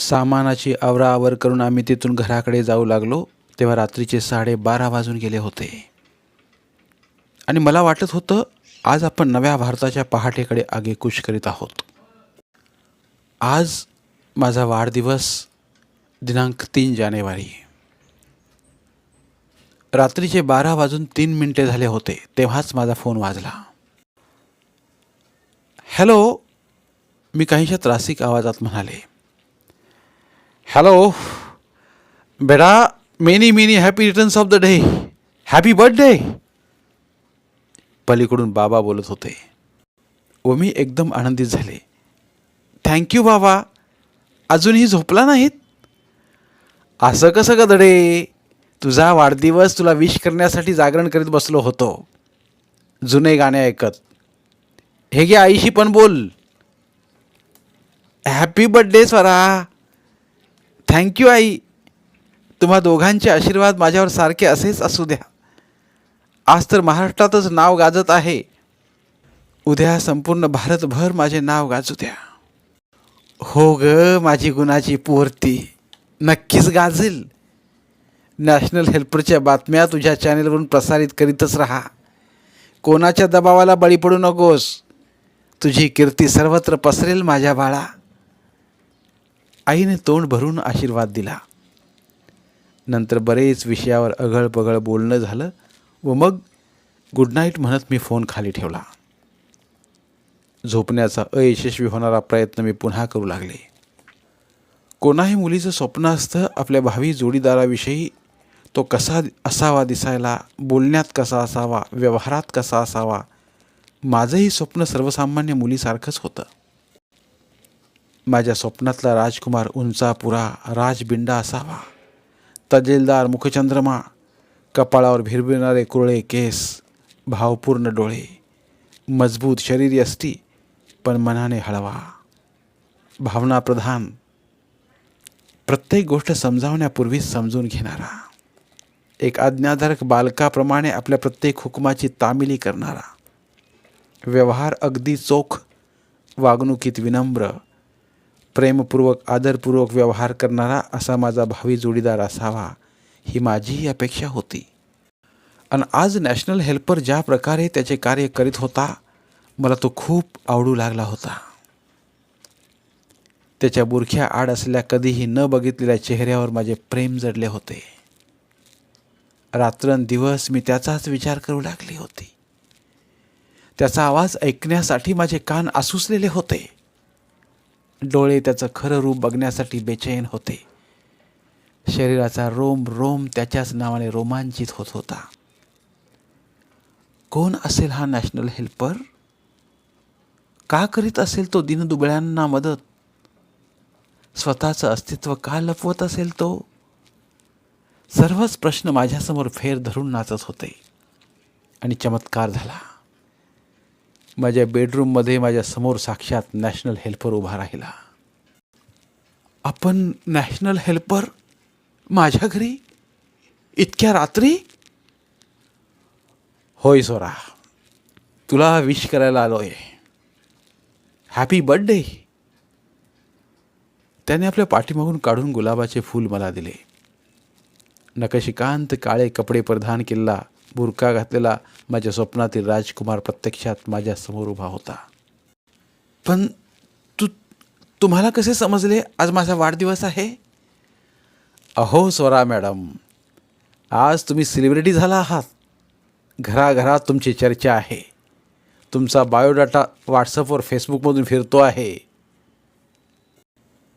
सामानाची आवराआवर करून आम्ही तिथून घराकडे जाऊ लागलो तेव्हा रात्रीचे साडेबारा वाजून गेले होते. आणि मला वाटत होतं आज आपण नव्या भारताच्या पहाटेकडे आगेकूच करीत आहोत. आज माझा वाढदिवस दिनांक तीन जानेवारी. रात्रीचे बारा वाजून तीन मिनिटे झाले होते तेव्हाच माझा फोन वाजला. हॅलो मी काहीशा त्रासिक आवाजात म्हणाले. हॅलो बेटा many many happy returns of the day happy birthday पलीकडून बाबा बोलत होते. व मी एकदम आनंदित झाले. थँक्यू बाबा. अजूनही झोपला नाहीत? असं कसं गदडे तुझा वाढदिवस तुला विश करण्यासाठी जागरण करीत बसलो होतो. जुने गाणे ऐकत. हे घे आईशी पण बोल. Happy birthday Swara. Thank you आई. तुम्हा दोघांचे आशीर्वाद माझ्यावर सारखे असेच असू द्या. आज तर महाराष्ट्रातच नाव गाजत आहे. उद्या संपूर्ण भारतभर माझे नाव गाजू द्या. हो ग माझी गुणाची पूर्ती. नक्कीच गाजेल. नॅशनल हेल्परच्या बातम्या तुझ्या चॅनेलवरून प्रसारित करीतच राहा. कोणाच्या दबावाला बळी पडू नकोस. तुझी कीर्ती सर्वत्र पसरेल माझ्या बाळा. आईने तोंड भरून आशीर्वाद दिला. नंतर बरेच विषयावर अगळपगळ बोलणं झालं व मग गुड नाईट म्हणत मी फोन खाली ठेवला. झोपण्याचा अयशस्वी होणारा प्रयत्न मी पुन्हा करू लागले. कोणाही मुलीचं स्वप्न असतं आपल्या भावी जोडीदाराविषयी तो कसा असावा दिसायला बोलण्यात कसा असावा व्यवहारात कसा असावा माझंही स्वप्न सर्वसामान्य मुलीसारखंच होतं. माझ्या स्वप्नातला राजकुमार उंचापुरा राजबिंडा असावा. तजेलदार मुखचंद्रमा कपाळावर भिरभिरणारे कुरळे केस भावपूर्ण डोळे मजबूत शरीरी असती पण मनाने हळवा. भावनाप्रधान प्रत्येक गोष्ट समजावण्यापूर्वीच समजून घेणारा. एक आज्ञाधारक बालकाप्रमाणे आपल्या प्रत्येक हुकुमाची तामिली करणारा. व्यवहार अगदी चोख वागणुकीत विनम्र प्रेमपूर्वक आदरपूर्वक व्यवहार करणारा असा माझा भावी जोडीदार असावा ही माझीही अपेक्षा होती. आणि आज नॅशनल हेल्पर ज्या प्रकारे त्याचे कार्य करीत होता मला तो खूप आवडू लागला होता. त्याच्या बुरख्या आड असल्या कधीही न बघितलेल्या चेहऱ्यावर माझे प्रेम जडले होते. रात्रंदिवस मी त्याचाच विचार करू लागली होती. त्याचा आवाज ऐकण्यासाठी माझे कान आसुसलेले होते. डोळे त्याचं खरं रूप बघण्यासाठी बेचैन होते. शरीराचा रोम रोम त्याच्याच नावाने रोमांचित होत होता. कोण असेल हा नॅशनल हेल्पर? का करीत असेल तो दिनदुबळ्यांना मदत? स्वतःचं अस्तित्व का लपवत असेल तो? सर्वच प्रश्न माझ्यासमोर फेर धरून नाचत होते आणि चमत्कार झाला. माझ्या बेडरूममध्ये माझ्यासमोर साक्षात नॅशनल हेल्पर उभा राहिला. आपण नॅशनल हेल्पर माझ्या घरी? इतक्या रात्री? होय सोरा तुला विश करायला आलो आहे हॅपी बर्थडे त्याने आपल्या पाठीमागून काढून गुलाबाचे फूल मला दिले. नकशिकांत काळे कपडे परिधान केलेला बुरका घातलेला माझ्या स्वप्नातील राजकुमार प्रत्यक्षात माझ्यासमोर उभा होता. पण तू तुम्हाला कसे समजले? आज माझा वाढदिवस आहे? अहो स्वरा मॅडम आज तुम्ही सेलिब्रिटी झाला आहात. घराघरात तुमची चर्चा आहे. तुमचा बायोडाटा व्हॉट्सअपवर फेसबुकमधून फिरतो आहे.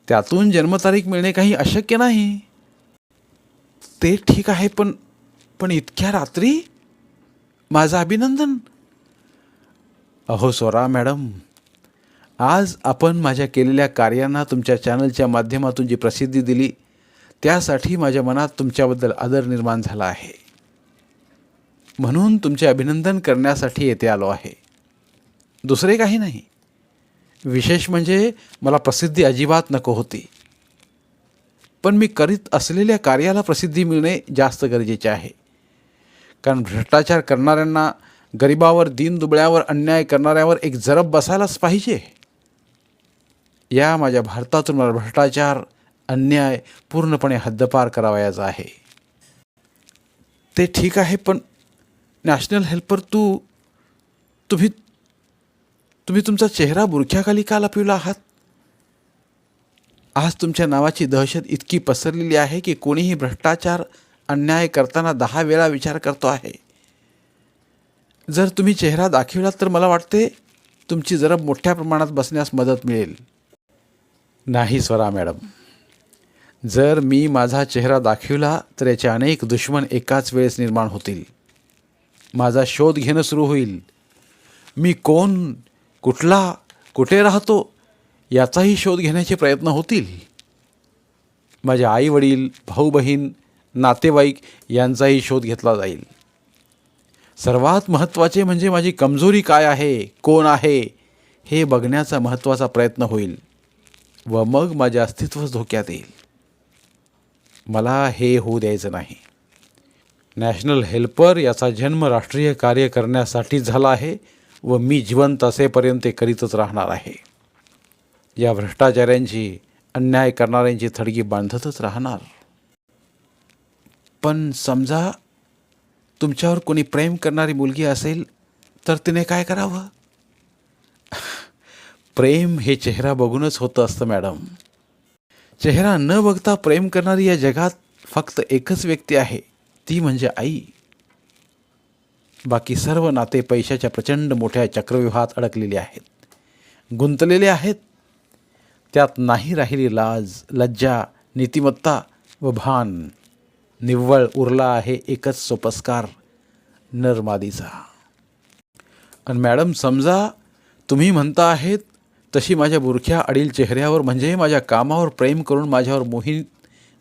त्यातून जन्मतारीख मिळणे काही अशक्य नाही. ते ठीक आहे पण पण इतक्या रात्री माझं अभिनंदन. अहो स्वरा मॅडम आज आपण माझ्या केलेल्या कार्यांना तुमच्या चॅनलच्या माध्यमातून जी प्रसिद्धी दिली त्यासाठी माझ्या मनात तुमच्याबद्दल आदर निर्माण झाला आहे. म्हणून तुमचे अभिनंदन करण्यासाठी येथे आलो आहे. दुसरे काही नाही. विशेष म्हणजे मला प्रसिद्धी अजिबात नको होती. पण मी करीत असलेल्या कार्याला प्रसिद्धी मिळणे जास्त गरजेचे आहे. कारण भ्रष्टाचार करणाऱ्यांना गरिबावर दीनदुबळ्यावर अन्याय करणाऱ्यावर एक जरब बसायलाच पाहिजे. या माझ्या भारतातून मला भ्रष्टाचार अन्याय पूर्णपणे हद्दपार करावयाचा आहे. ते ठीक आहे पण नॅशनल हेल्पर तू तुम्ही तुम्ही तुमचा चेहरा बुरख्याखाली का लपविला आहात? आज तुमच्या नावाची दहशत इतकी पसरलेली आहे की कोणीही भ्रष्टाचार अन्याय करताना दहा वेळा विचार करतो आहे. जर तुम्ही चेहरा दाखविलात तर मला वाटते तुमची जरब मोठ्या प्रमाणात बसण्यास मदत मिळेल. नाही स्वरा मॅडम. जर मी माझा चेहरा दाखविला तर याचे अनेक दुश्मन एकाच वेळेस निर्माण होतील. माझा शोध घेणं सुरू होईल. मी कोण कुठला कुठे राहतो याचाही शोध घेण्याचे प्रयत्न होतील. माझे आई वडील भाऊ बहीण नातेवाईक यांचाही शोध घेतला जाईल. सर्वात महत्त्वाचे म्हणजे माझी कमजोरी काय आहे? कोण आहे? हे बघण्याचा महत्त्वाचा प्रयत्न होईल व मग माझे अस्तित्वच धोक्यात येईल. मला हे होऊ द्यायचं नाही. नॅशनल हेल्पर याचा जन्म राष्ट्रीय कार्य करण्यासाठी झाला आहे व मी जिवंत असेपर्यंत ते करीतच राहणार आहे. या भ्रष्टाचाऱ्यांची अन्याय करणाऱ्यांची थडगी बांधतच राहणार. पण समजा तुमच्यावर कोणी प्रेम करणारी मुलगी असेल तर तिने काय करावं? प्रेम हे चेहरा बघूनच होतं असतं मॅडम. चेहरा न बघता प्रेम करणारी या जगात फक्त एकच व्यक्ती आहे ती म्हणजे आई. बाकी सर्व नाते पैशाच्या प्रचंड मोठ्या चक्रव्यूहात अडकलेले आहेत. गुंतलेले आहेत. त्यात नाही राहिली लाज लज्जा नीतिमत्ता व भान. निव्वळ उरला आहे एकच सोपस्कार नरमादीचा. आणि मॅडम समजा तुम्ही म्हणता आहेत तशी माझ्या बुरख्या अडील चेहऱ्यावर म्हणजे माझ्या कामावर प्रेम करून माझ्यावर मोहित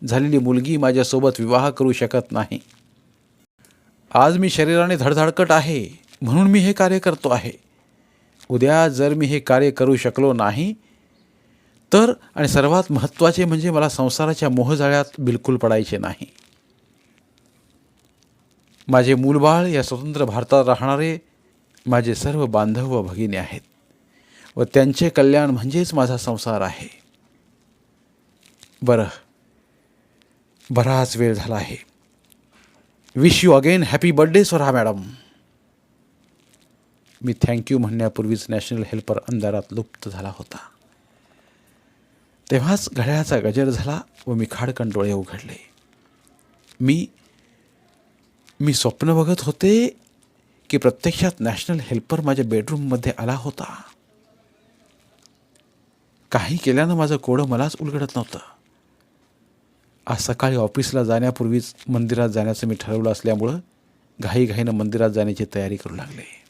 झालेली मुलगी माझ्यासोबत विवाह करू शकत नाही. आज मी शरीराने धडधडकट आहे म्हणून मी हे कार्य करतो आहे. उद्या जर मी हे कार्य करू शकलो नाही तर आणि सर्वात महत्त्वाचे म्हणजे मला संसाराच्या मोहजाळ्यात बिलकुल पडायचे नाही. माझे मूलबाळ या स्वतंत्र भारतात राहणारे माझे सर्व बांधव व भगिनी आहेत. व त्यांचे कल्याण म्हणजेच माझा संसार आहे. बरं बराच वेळ झाला आहे. Wish you again happy birthday Swara madam. Me thank you म्हणण्यापूर्वीच नॅशनल हेल्पर अंधारात लुप्त झाला होता. तेव्हाच घड्याळाचा गजर झाला व मी खाडकंडोळे उघडले. मी मी स्वप्न बघत होते की प्रत्यक्षात नॅशनल हेल्पर माझ्या बेडरूममध्ये आला होता. काही केल्यानं माझं कोडं मलाच उलगडत नव्हतं. आज सकाळी ऑफिसला जाण्यापूर्वीच मंदिरात जाण्याचं मी ठरवलं असल्यामुळं घाईघाईनं मंदिरात जाण्याची तयारी करू लागले.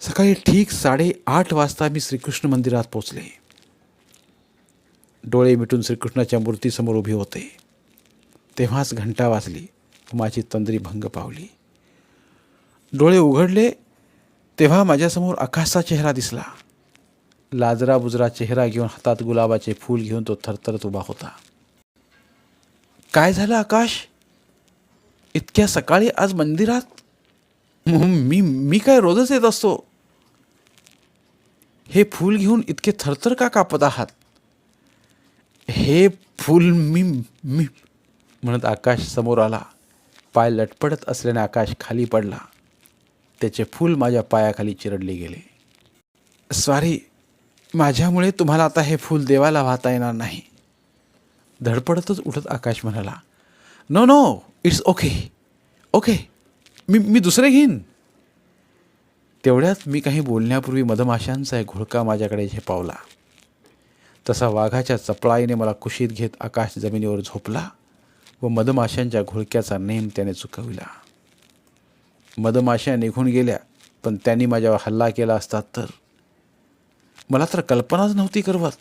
सकाळी ठीक साडेआठ वाजता मी श्रीकृष्ण मंदिरात पोचले डोळे मिटून श्रीकृष्णाच्या मूर्तीसमोर उभे होते. तेव्हाच घंटा वाजली. माझी तंद्री भंग पावली. डोळे उघडले तेव्हा माझ्यासमोर आकाशचा चेहरा दिसला. लाजरा बुजरा चेहरा घेऊन हातात गुलाबाचे फूल घेऊन तो थरथरत उभा होता. काय झालं आकाश? इतक्या सकाळी आज मंदिरात? मी मी काय रोजच येत असतो? हे फूल घेऊन इतके थरथर का कापत आहात? हे फूल मी मी म्हणत आकाश समोर आला. पाय लटपडत असल्याने आकाश खाली पडला. त्याचे फूल माझ्या पायाखाली चिरडले गेले. स्वारी माझ्यामुळे तुम्हाला आता हे फूल देवाला वाहता येणार नाही. धडपडतच उठत आकाश म्हणाला no no it's okay okay मी मी दुसरे घेईन. तेवढ्यात मी काही बोलण्यापूर्वी मधमाशांचा एक घोळका माझ्याकडे झेपावला. तसा वाघाच्या चपळाईने मला कुशीत घेत आकाश जमिनीवर झोपला. व मधमाशांच्या घोळक्याचा नेम त्याने चुकविला. मधमाशा निघून गेल्या पण त्यांनी माझ्यावर हल्ला केला असता तर? मला तर कल्पनाच नव्हती करवत.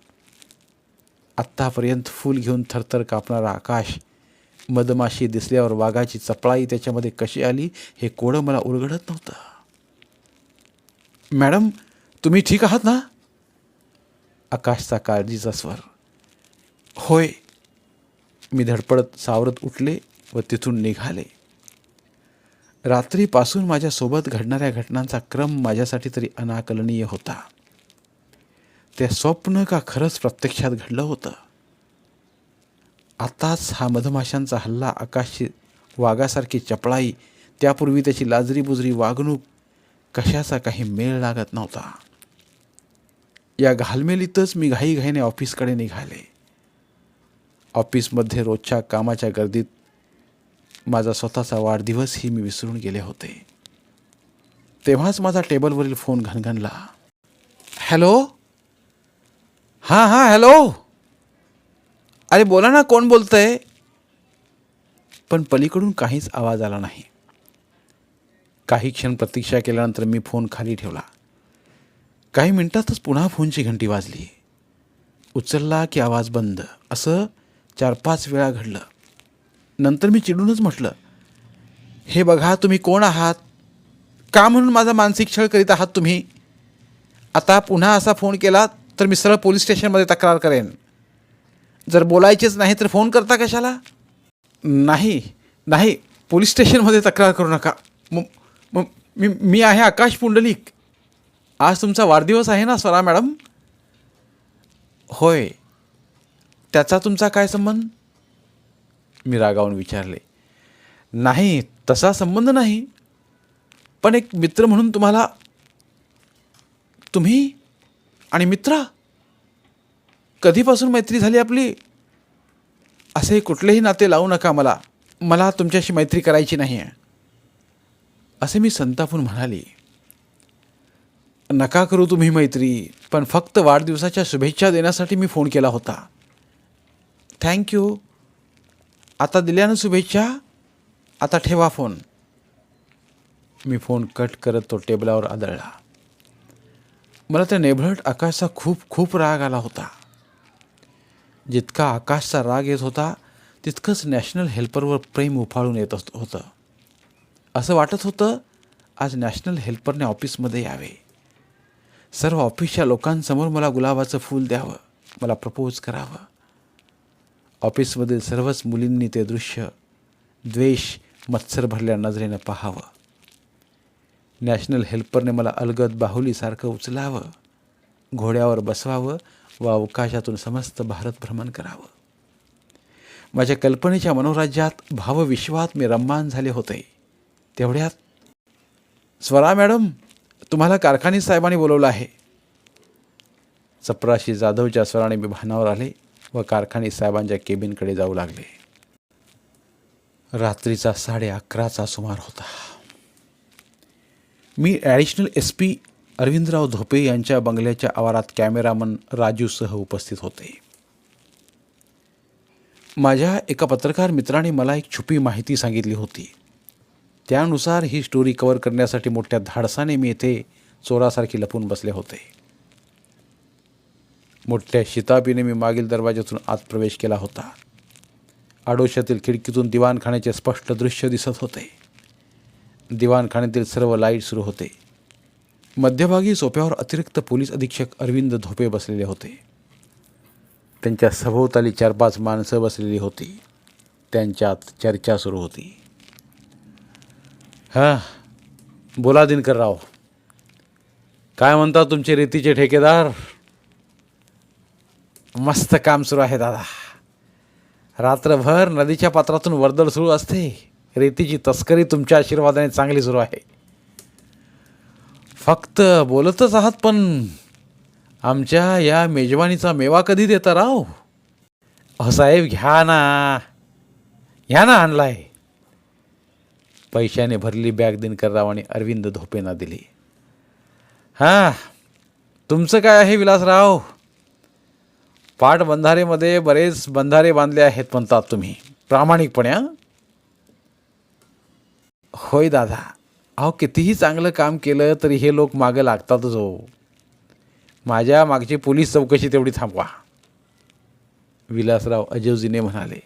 आत्तापर्यंत फूल घेऊन थरथर कापणारा आकाश मधमाशी दिसल्यावर वाघाची चपळाई त्याच्यामध्ये कशी आली हे कोडं मला उलगडत नव्हतं. मॅडम तुम्ही ठीक आहात ना? आकाशचा काळजीचा स्वर. होय मी धडपडत सावरत उठले व तिथून निघाले. रात्रीपासून माझ्यासोबत घडणाऱ्या घटनांचा क्रम माझ्यासाठी तरी अनाकलनीय होता. ते स्वप्न का खरंच प्रत्यक्षात घडलं होतं? आताच हा मधमाशांचा हल्ला आकाशी वाघासारखी चपळाई त्यापूर्वी त्याची लाजरीबुजरी वागणूक कशाचा काही मेळ लागत नव्हता. या घालमेलीतच मी घाईघाईने ऑफिसकडे निघाले. ऑफिसमध्ये रोजच्या कामाच्या गर्दीत माझा स्वतःचा वाढदिवसही मी विसरून गेले होते. तेव्हाच माझा टेबलवरील फोन घनघनला. हॅलो? हां हां हॅलो? अरे बोला ना कोण बोलतंय? पण पलीकडून काहीच आवाज आला नाही. काही क्षण प्रतीक्षा केल्यानंतर मी फोन खाली ठेवला. काही मिनिटातच पुन्हा फोनची घंटी वाजली. उचलला की आवाज बंद. असं चार पाच वेळा घडलं. नंतर मी चिडूनच म्हटलं हे बघा तुम्ही कोण आहात? का म्हणून माझा मानसिक छळ करीत आहात तुम्ही? आता पुन्हा असा फोन केला तर मी सरळ पोलीस स्टेशनमध्ये तक्रार करेन. जर बोलायचेच नाही तर फोन करता कशाला? नाही नाही पोलीस स्टेशनमध्ये तक्रार करू नका. मग मग मी मी आहे आकाश पुंडलिक. आज तुमचा वाढदिवस आहे ना स्वरा मॅडम? होय. त्याचा तुमचा काय संबंध? मी रागावून विचारले. नाही तसा संबंध नाही. पण एक मित्र म्हणून तुम्हाला तुम्ही आणि मित्रा? कधीपासून मैत्री झाली आपली? असे कुठलेही नाते लावू नका मला. मला तुमच्याशी मैत्री करायची नाही आहे असे मी संतापून म्हणाली. नका करू तुम्ही मैत्री पण फक्त वाढदिवसाच्या शुभेच्छा देण्यासाठी मी फोन केला होता. थँक्यू आता दिल्यानं शुभेच्छा. आता ठेवा फोन. मी फोन कट करत तो टेबलावर आदळला. मला त्या नेभळट आकाशचा खूप खूप राग आला होता. जितका आकाशचा राग येत होता तितकंच नॅशनल हेल्परवर प्रेम उफाळून येत होतं. असं वाटत होतं आज नॅशनल हेल्परने ऑफिसमध्ये यावे. सर्व ऑफिसच्या लोकांसमोर मला गुलाबाचं फूल द्यावं. मला प्रपोज करावं. ऑफिसमधील सर्वच मुलींनी ते दृश्य द्वेष मत्सर भरल्या नजरेनं पाहावं. नॅशनल हेल्परने मला अलगद बाहुलीसारखं उचलावं. घोड्यावर बसवावं व अवकाशातून समस्त भारत भ्रमण करावं. माझ्या कल्पनेच्या मनोराज्यात भावविश्वात मी रम्मान झाले होते. तेवढ्यात स्वरा मॅडम तुम्हाला कारखानी साहेबांनी बोलवलं आहे. चपराशी जाधवच्या स्वराने मी भानावर आले. व कारखाने साहेबांच्या केबिनकडे जाऊ लागले. रात्रीचा साडे अकराचा सुमार होता. मी additional S P Arvindrao Dhope यांच्या बंगल्याच्या आवारात कॅमेरामन राजूसह उपस्थित होते. माझ्या एका पत्रकार मित्राने मला एक छुपी माहिती सांगितली होती. त्यानुसार ही स्टोरी कव्हर करण्यासाठी मोठ्या धाडसाने मी येथे चोरासारखी लपून बसले होते. मोठ्या शिताबीने मी मागील दरवाज्यातून आत प्रवेश केला होता. आडोशातील खिडकीतून दिवाणखान्याचे स्पष्ट दृश्य दिसत होते. दिवाणखान्यातील सर्व लाइट सुरू होते. मध्यभागी सोप्यावर अतिरिक्त पोलीस अधीक्षक अरविंद धोपे बसलेले होते. त्यांच्या सभोवताली चार पाच माणसं बसलेली होती. त्यांच्यात चर्चा सुरू होती. हां बोला दिनकरराव. काय म्हणता तुमचे रेतीचे ठेकेदार? मस्त काम सुरू आहे दादा. रात्रभर नदीच्या पात्रातून वर्दळ सुरू असते. रेतीची तस्करी तुमच्या आशीर्वादाने चांगली सुरू आहे. फक्त बोलतच आहात पण आमच्या या मेजवानीचा मेवा कधी देता राव? अहो साहेब घ्या ना. घ्या ना आणलाय. पैशाने भरली बॅग दिनकरराव आणि अरविंद धोपेंना दिली. हां तुमचं काय आहे विलासराव? पाटबंधारेमध्ये बरेच बंधारे बांधले आहेत म्हणतात तुम्ही. प्रामाणिकपणे हां? होय दादा. अहो कितीही चांगलं काम केलं तरी हे लोक मागं लागतातच हो. माझ्या मागची पोलीस चौकशी तेवढी थांबवा. विलासराव अजवजीने म्हणाले.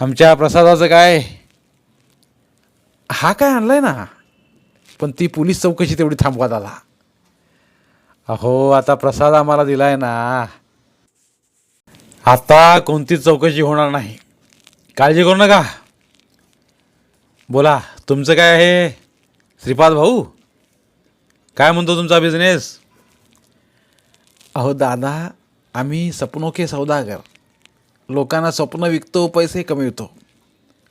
आमच्या प्रसादाचं काय? हा काय आणलाय ना? पण ती पोलीस चौकशी तेवढी थांबवा दादा. अहो आता प्रसाद आम्हाला दिलाय ना. आता कोणतीच चौकशी होणार नाही. काळजी करू नका. बोला तुमचं काय आहे? श्रीपाद भाऊ काय म्हणतो तुमचा बिझनेस अहो दादा आम्ही सपनो के सौदागर. लोकांना स्वप्न विकतो पैसे कमवितो.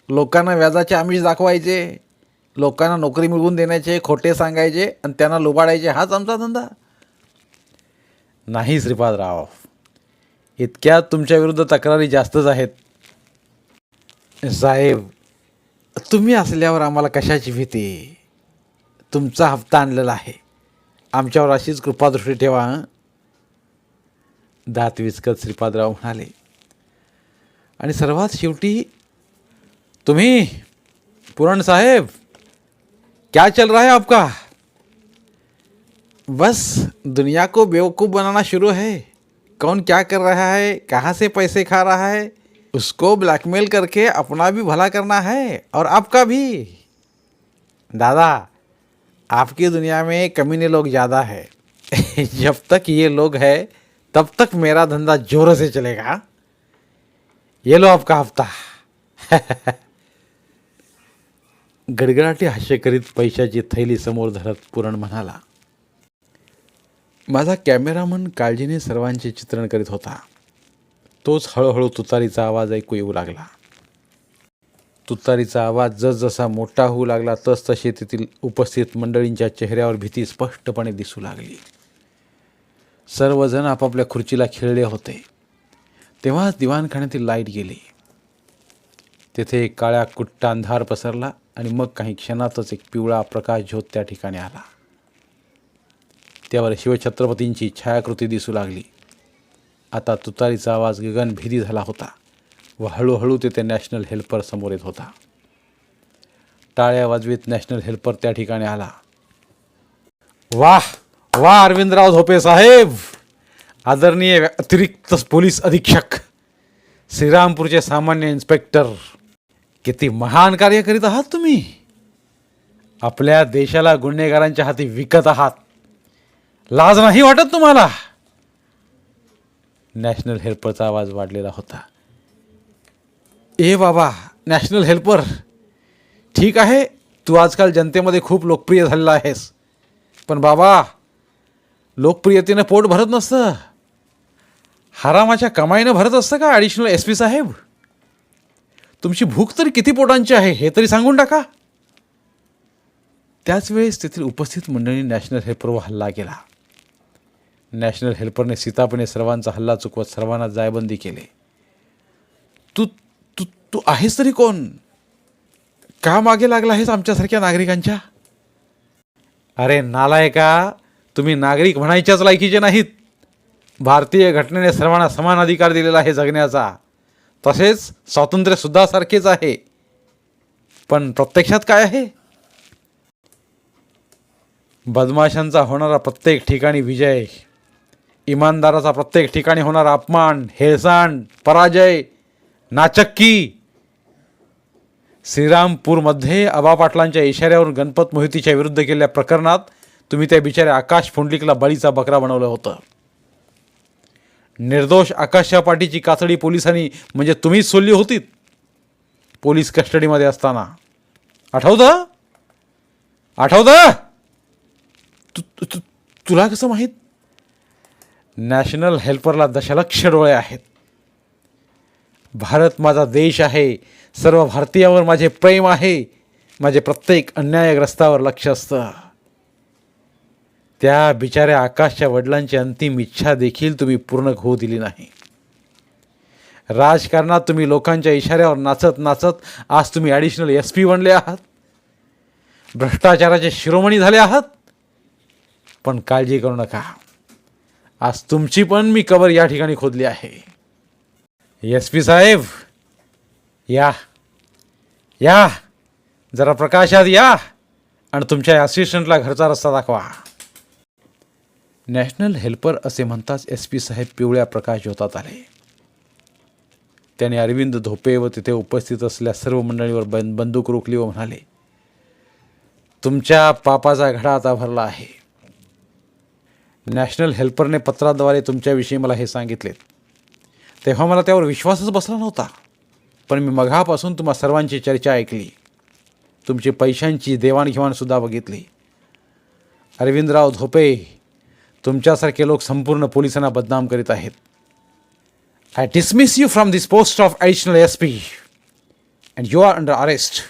लोकांना व्याजाचे आमिष दाखवायचे. लोकांना नोकरी मिळवून देण्याचे खोटे सांगायचे आणि त्यांना लुबाडायचे. हाच आमचा धंदा. नाही श्रीपादराव इतक्यात तुमच्या विरुद्ध तक्रारी जास्तच आहेत. साहेब तुम्ही असल्यावर आम्हाला कशाची भीती? तुमचा हप्ता आणलेला आहे. आमच्यावर अशीच कृपादृष्टी ठेवा दात विचकत श्रीपादराव म्हणाले. आणि सर्वात शेवटी तुम्ही पुरण साहेब क्या चल रहा है आपका? बस, दुनिया को बेवकूफ़ बनाना शुरू है। कौन क्या कर रहा है? कहाँ से पैसे खा रहा है? उसको ब्लैकमेल करके अपना भी भला करना है, और आपका भी। दादा, आपकी दुनिया में कमीने लोग ज़्यादा है। जब तक ये लोग है, तब तक मेरा धंधा जोरों से चलेगा। ये लो आपका हफ़्ता। गडगडाटी हास्य करीत पैशाची थैली समोर धरत पुरण म्हणाला माझा कॅमेरामन काळजीने सर्वांचे चित्रण करीत होता. तोच हळूहळू तुतारीचा आवाज ऐकू येऊ लागला. तुतारीचा आवाज जसजसा मोठा होऊ लागला तसतसे तेथील उपस्थित मंडळींच्या चेहऱ्यावर भीती स्पष्टपणे दिसू लागली. सर्वजण आपापल्या खुर्चीला खिळले होते. तेव्हाच दिवाणखान्यातील लाइट गेली. तेथे एक काळ्या कुट्टा अंधार पसरला आणि मग काही क्षणातच एक पिवळा प्रकाश झोत त्या ठिकाणी आला. त्यावर शिवछत्रपतींची छायाकृती दिसू लागली. आता तुतारीचा आवाज गगनभेदी झाला होता व हळूहळू तेथे नॅशनल हेल्पर समोर येत होता. टाळ्या वाजवीत नॅशनल हेल्पर त्या ठिकाणी आला. वाह! वा अरविंदराव झोपे साहेब! आदरणीय अतिरिक्त पोलीस अधीक्षक! श्रीरामपूरचे सामान्य इन्स्पेक्टर! किती महान कार्य करीत आहात तुम्ही! आपल्या देशाला गुन्हेगारांच्या हाती विकत आहात! लाज नाही वाटत तुम्हाला? नॅशनल हेल्परचा आवाज वाढलेला होता. ए बाबा नॅशनल हेल्पर ठीक आहे तू आजकाल जनतेमध्ये खूप लोकप्रिय झालेला आहेस. पण बाबा लोकप्रियतेनं पोट भरत नसतं. हरामाच्या कमाईनं भरत असतं का ॲडिशनल एस पी साहेब? तुमची भूक तरी किती पोटांची आहे हे तरी सांगून टाका. त्याच वेळेस तेथील उपस्थित मंडळी नॅशनल हेल्परवर हल्ला केला. नॅशनल हेल्परने सीतापणे सर्वांचा हल्ला चुकवत सर्वांना जायबंदी केले. तू तू तू आहेस तरी कोण? का मागे लागला आहेस आमच्यासारख्या नागरिकांच्या? अरे नालायका तुम्ही नागरिक म्हणायच्याच लायकीचे नाहीत. भारतीय घटनेने सर्वांना समान अधिकार दिलेला आहे जगण्याचा. तसेच स्वातंत्र्यसुद्धा सारखेच आहे. पण प्रत्यक्षात काय आहे? बदमाशांचा होणारा प्रत्येक ठिकाणी विजय इमानदाराचा प्रत्येक ठिकाणी होणारा अपमान हेळसांड पराजय नाचक्की. श्रीरामपूरमध्ये आबा पाटलांच्या इशाऱ्यावरून गणपत मोहितीच्या विरुद्ध केलेल्या प्रकरणात तुम्ही त्या बिचाऱ्या आकाश पुंडलिकला बळीचा बकरा बनवलं होतं. निर्दोष आकाशच्या पाठीची कातडी पोलिसांनी म्हणजे तुम्हीच सोडली होतीत पोलीस कस्टडीमध्ये असताना. आठवतं? आठवतं? तुला कसं माहीत? नॅशनल हेल्परला दशलक्ष डोळे आहेत. भारत माझा देश आहे. सर्व भारतीयावर माझे प्रेम आहे. माझे प्रत्येक अन्यायग्रस्तावर लक्ष असतं. त्या बिचाऱ्या आकाशच्या वडिलांची अंतिम इच्छा देखील तुम्ही पूर्ण होऊ दिली नाही. राजकारणात तुम्ही लोकांच्या इशाऱ्यावर नाचत नाचत आज तुम्ही ॲडिशनल एस पी बनले आहात. भ्रष्टाचाराचे शिरोमणी झाले आहात. पण काळजी करू नका. आज तुमची पण मी कबर या ठिकाणी खोदली आहे. एस पी साहेब या. या. जरा प्रकाशात या आणि तुमच्या असिस्टंटला घरचा रस्ता दाखवा. नॅशनल हेल्पर असे म्हणताच एस पी साहेब पिवळ्या प्रकाश ज्योतात आले. त्याने अरविंद धोपे व तिथे उपस्थित असलेल्या सर्व मंडळीवर बंदूक रोखली व म्हणाले तुमच्या पापाचा घडा आता भरला आहे. नॅशनल हेल्परने पत्राद्वारे तुमच्याविषयी मला हे सांगितले. तेव्हा मला त्यावर विश्वासच बसला नव्हता. पण मी मघापासून तुम्हा सर्वांची चर्चा ऐकली. तुमची पैशांची देवाणघेवाणसुद्धा बघितली. अरविंदराव धोपे तुमच्यासारखे लोक संपूर्ण पोलिसांना बदनाम करीत आहेत. I dismiss you from this post of additional S P and you are under arrest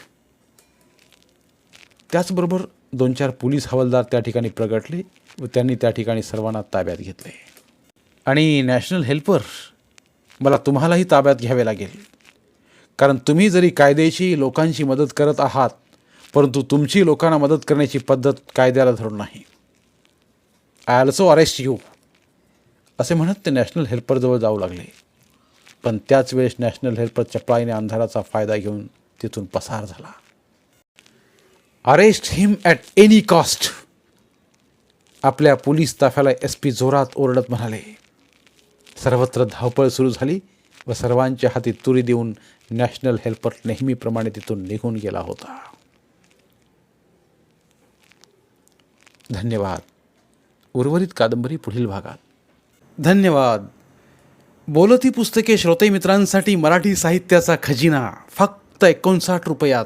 त्याचबरोबर दोन चार पोलीस हवालदार त्या ठिकाणी प्रगटले. व त्यांनी त्या ठिकाणी सर्वांना ताब्यात घेतले. आणि नॅशनल हेल्पर मला तुम्हालाही ताब्यात घ्यावे लागेल. कारण तुम्ही जरी कायदेशी लोकांची मदत करत आहात परंतु तुमची लोकांना मदत करण्याची पद्धत कायद्याला धरून नाही. आय ऑल्सो अरेस्ट यू असे म्हणत ते नॅशनल हेल्परजवळ जाऊ लागले. पण त्याच वेळेस नॅशनल हेल्पर चपळाईने अंधाराचा फायदा घेऊन तिथून पसार झाला. Arrest him at any cost आपल्या पोलीस ताफ्याला एस पी जोरात ओरडत म्हणाले सर्वत्र धावपळ सुरू झाली व सर्वांच्या हाती तुरी देऊन नॅशनल हेल्पर नेहमीप्रमाणे तिथून निघून गेला होता. धन्यवाद. उर्वरित कादंबरी पुढील भागात. धन्यवाद. बोलती पुस्तके श्रोते मित्रांसाठी मराठी साहित्याचा खजिना फक्त एकोणसाठ रुपयात.